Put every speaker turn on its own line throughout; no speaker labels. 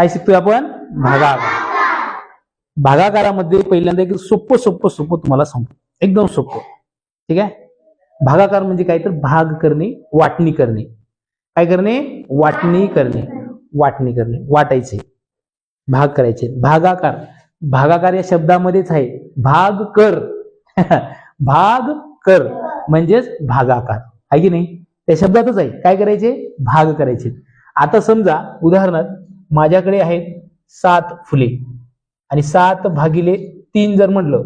काय शिकतोय आपण? भागाकार. भागाकारामध्ये पहिल्यांदा एक सोपं सोपं सोपं तुम्हाला सांगतो. एकदम सोपं. ठीक आहे? भागाकार म्हणजे काय तर भाग करणे वाटणी करणे. काय करणे? वाटणी करणे. वाटणी करणे. वाटायचे. भाग करायचे. भागाकार. भागाकार या शब्दामध्येच आहे. भाग कर. भाग कर. म्हणजेच भागाकार. आहे की नाही? त्या शब्दातच आहे. काय करायचे? भाग करायचे. आता समजा उदाहरणार्थ माझ्याकडे आहेत सात फुले. आणि सात भागिले तीन जर म्हटलं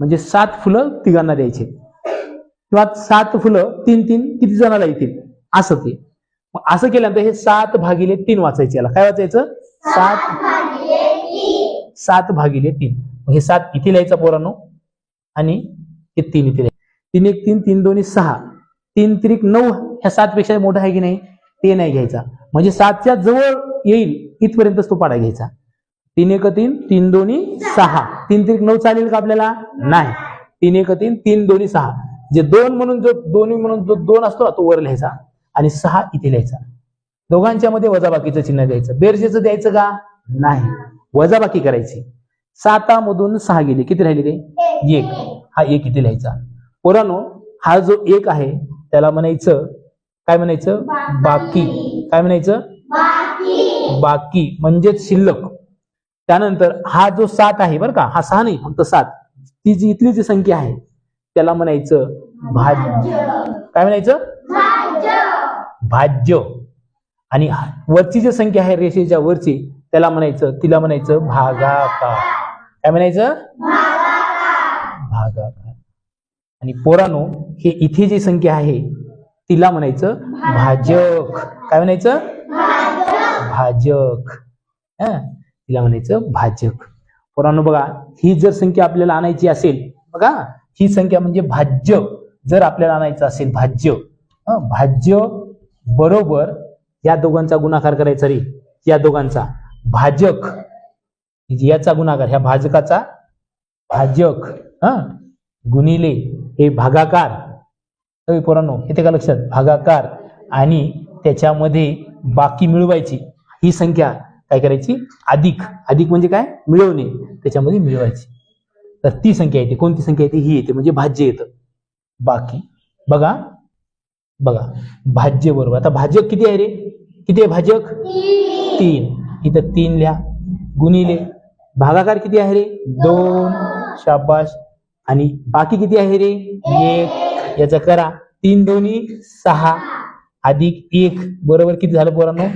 म्हणजे सात फुलं तिघांना द्यायचे. किंवा सात फुलं तीन तीन किती जणांना येतील? असं ते. मग असं केल्यानंतर हे सात भागिले तीन वाचायचे. याला काय वाचायचं? सात सात भागिले तीन. मग हे सात इथे लिहायचा पोरांनो? आणि हे तीन इथे लिहायचं. तीन एक तीन तीन दोन्ही सहा. तीन त्रिक नऊ ह्या सात पेक्षा मोठा आहे की नाही? ते नाही घ्यायचा. म्हणजे सातच्या जवळ येईल इथपर्यंतच तो पाडा घ्यायचा. तीन एक तीन तीन दोन्ही सहा. तीन त्रिक नऊ चालेल का आपल्याला? नाही. तीन एक तीन तीन दोन्ही सहा. जे दोन म्हणून जो दोन्ही म्हणून जो दोन असतो ना तो वर लिहायचा. आणि सहा इथे लिहायचा. दोघांच्या मध्ये वजाबाकीचं चिन्ह द्यायचं बेरजेचं द्यायचं का? नाही. वजाबाकी करायची. सातामधून सहा गेले. किती राहिले ते एक. हा एक इथे लिहायचा. पोरानो हा जो एक आहे त्याला म्हणायचं काय म्हणायचं? बाकी. काय म्हणायचं? बाकी. म्हणजेच शिल्लक. त्यानंतर हा जो सात आहे बरं का हा सहा नाही फक्त सात. ती जी इथली जी संख्या आहे त्याला म्हणायचं भाज्य. काय म्हणायचं? भाज्य. आणि वरची जी संख्या आहे रेषेच्या वरची त्याला म्हणायचं तिला म्हणायचं भागाकार. काय म्हणायचं? भागाकार. आणि पोरानो हे इथे जी संख्या आहे तिला म्हणायचं भाजक. काय म्हणायचं? भाजक. तिला म्हणायचं भाजक. पोरांनो बघा ही जर संख्या आपल्याला आणायची असेल बघा ही संख्या म्हणजे भाज्य. जर आपल्याला आणायचं असेल भाज्य भाज्य बरोबर या दोघांचा गुणाकार करायचा रे. या दोघांचा. भाजक. याचा गुणाकार ह्या भाजकाचा भाजक हा? गुणिले हे भागाकार. अरे पोरांनो येते का लक्षात? भागाकार आणि त्याच्यामध्ये बाकी मिळवायची ही संख्या काय करायची? अधिक. अधिक म्हणजे काय? मिळवणे. त्याच्यामध्ये मिळवायची. तर ती संख्या येते. कोणती संख्या येते? ही येते. म्हणजे भाज्य येतं. बाकी. बघा. बघा. भाज्य बरोबर. आता भाजक किती आहे रे? किती आहे भाजक? तीन. इथं तीन लिहा. गुणिले. भागाकार किती आहे रे? दोन. शाबाश आणि बाकी किती आहे रे? एक. याचा करा. तीन दोन्ही सहा. अधिक एक. बरोबर किती झालं पोरांनो?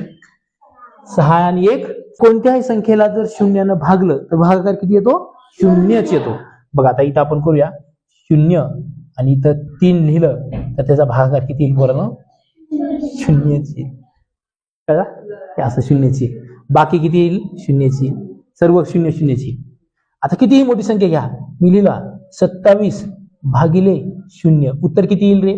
सहा आणि एक. कोणत्याही संख्येला जर शून्यानं भागलं तर भागाकार किती येतो? शून्यच येतो. बघा आता इथं आपण करूया. शून्य आणि इथं तीन लिहिलं तर त्याचा भागाकार किती येईल पोरांनो? शून्यची कळा असं शून्याची बाकी किती येईल? शून्याची सर्व शून्य शून्यची आता कितीही मोठी संख्या घ्या. मी लिहिला सत्तावीस. भागिले शून्य. उत्तर किती येईल रे?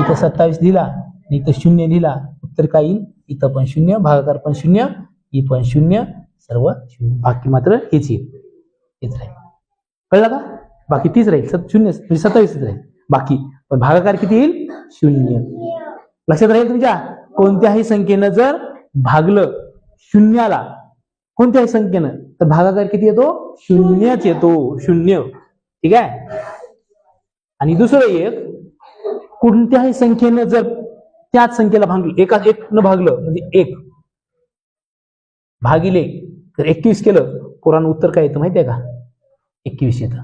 इथं सत्तावीस दिला इथं शून्य लिहिला उत्तर काय येईल? इथं पण शून्य भागाकार पण शून्य ही पण शून्य सर्व शून्य. बाकी मात्र हेच येईल. हेच राहील. कळलं का? बाकी तीच राहील. सत शून्य म्हणजे सत्तावीसच राहील. बाकी. पण भागाकार किती येईल? शून्य. लक्षात राहील तुमच्या? कोणत्याही संख्येनं जर भागलं शून्याला कोणत्याही संख्येनं तर भागाकार किती येतो? शून्यच येतो. शून्य. ठीक आहे? आणि दुसरं एक कोणत्याही संख्येनं जर त्याच संख्येला भागलं एका एक न भागलं म्हणजे एक भागिले तर एकवीस केलं पुराण उत्तर काय येतं माहितीये का? एकवीस येतं.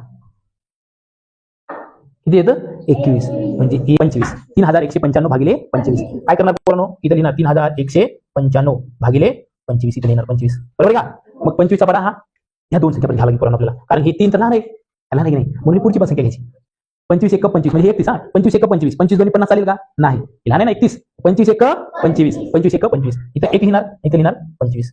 किती येतं? एकवीस. म्हणजे पंचवीस. तीन हजार एकशे पंच्याण्णव भागिले पंचवीस. काय करणार पोरांनो? इथं लिहिणार तीन हजार एकशे पंच्याण्णव भागिले पंचवीस. इथं लिहिणार पंचवीस. बरोबर का? मग पंचवीसचा पडा हा ह्या दोन संख्या घ्यावा लागेल पोरांनो आपल्याला. कारण हे तीन तर लहान आहे लहान आहे की नाही? म्हणून पुढची संख्या घ्यायची. पंचवीस एक पंचवीस म्हणजे एकतीस हा? पंचवीस एक पंचवीस. पंचवीस दोन्ही पन्नास चालेल का? नाही. लहान आहे ना एकतीस? पंचवीस एक पंचवीस. पंचवीस एक पंचवीस. इथं एक लिहिणार इथं लिहिणार पंचवीस.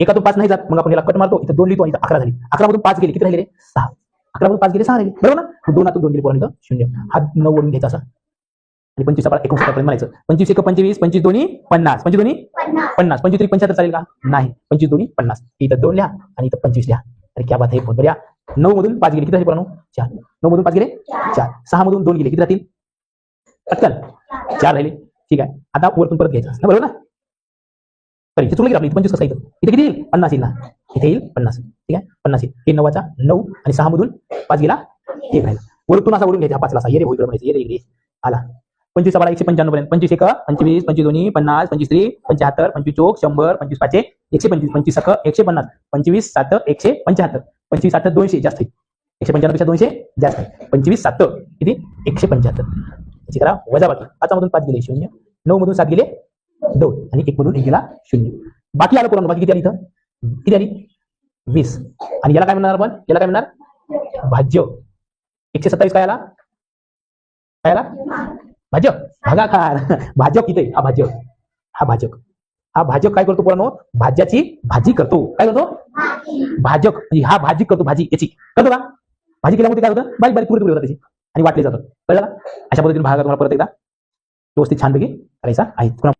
एकातून पाच नाही जात. मग आपण याला कट मारतो. इथं दोन लिहितो इथं अकरा झाली. अकरा मधून पाच गेले. किती राहिले? सहा. अकरा मधून पाच गेले सहा राहिले. बरोबर ना? दोनातून दोन गेले पोरांनो इथं शून्य. हा नऊ वरून घ्यायचा असा. आणि पंचवीस आपण एकोणसाठ पर्यंत म्हणायचं. पंचवीस एक पंचवीस पंचवीस दोन्ही पन्नास. पंचवीस दोन्ही पन्नास. पंचवीस तरी पंच्याहत्तर चालेल का? नाही. पंचवीस दोन्ही पन्नास. इथं दोन लिहा आणि इथं पंचवीस लिहा. अरे क्या बात आहे बहुत बढिया नऊ मधून पाच गेले. किती राहिले पोरांनो चार. नऊ मधून पाच गेले? चार. सहा मधून दोन गेले. किती राहतील? पटकन चार राहिले. ठीक आहे. आता वरतून परत घ्यायचं बरोबर ना? सॉरी इथे चुकलं आपली पंचवीस कसं येतं? इथे किती येईल? पन्नास येईल ना. इथे येईल पन्नास. ठीक आहे? पन्नास येईल. हे नवाचा नऊ आणि सहा मधून पाच गेला. एक राहिला. वरतून असा वरून घ्यायचा. पाचला असा. ये रे होईल म्हणायचं. ये रे आला. पंचवीस बारा एकशे पंच्याण्णव पर्यंत. पंचवीस एक पंचवीस पंचवीस दोन्ही पन्नास पंचवीस त्रिक पंच्याहत्तर पंचवीस चोक शंभर पंचवीस पाचशे एकशे पंचवीस पंचवीस सक एकशे पन्नास. पंचवीस सात एकशे पंच्याहत्तर. पंचवीस सात दोनशे जास्त आहे. एकशे पंच्याण्णवपेक्षा दोनशे जास्त आहे. पंचवीस सात किती? एकशे पंच्याहत्तर. याची करा वजा बाकी. पाचामधून पाच गेले शून्य. नऊ मधून सात गेले दोन. आणि एक मधून एक गेला शून्य. बाकी आलं पुरण. बाकी किती आली इथं? किती आली? वीस. आणि याला काय म्हणणार आपण? याला काय म्हणणार? भाज्य. एकशे सत्तावीस काय आला? काय आला? भाजप भागाकार. भाजप किती हा भाजप हा भाजप हा भाजक काय करतो पुरानो? भाज्याची भाजी करतो. काय करतो? भाजक. म्हणजे हा भाजी करतो भाजी. याची. करतो का? भाजी केल्यामुळे काय होतं? बारीक बारीक पुढे होतात त्याची. आणि वाटले जातं. कळलं का? अशा पद्धतीने भागा तुम्हाला परत एकदा. व्यवस्थित छानपैकी करायचा आहे.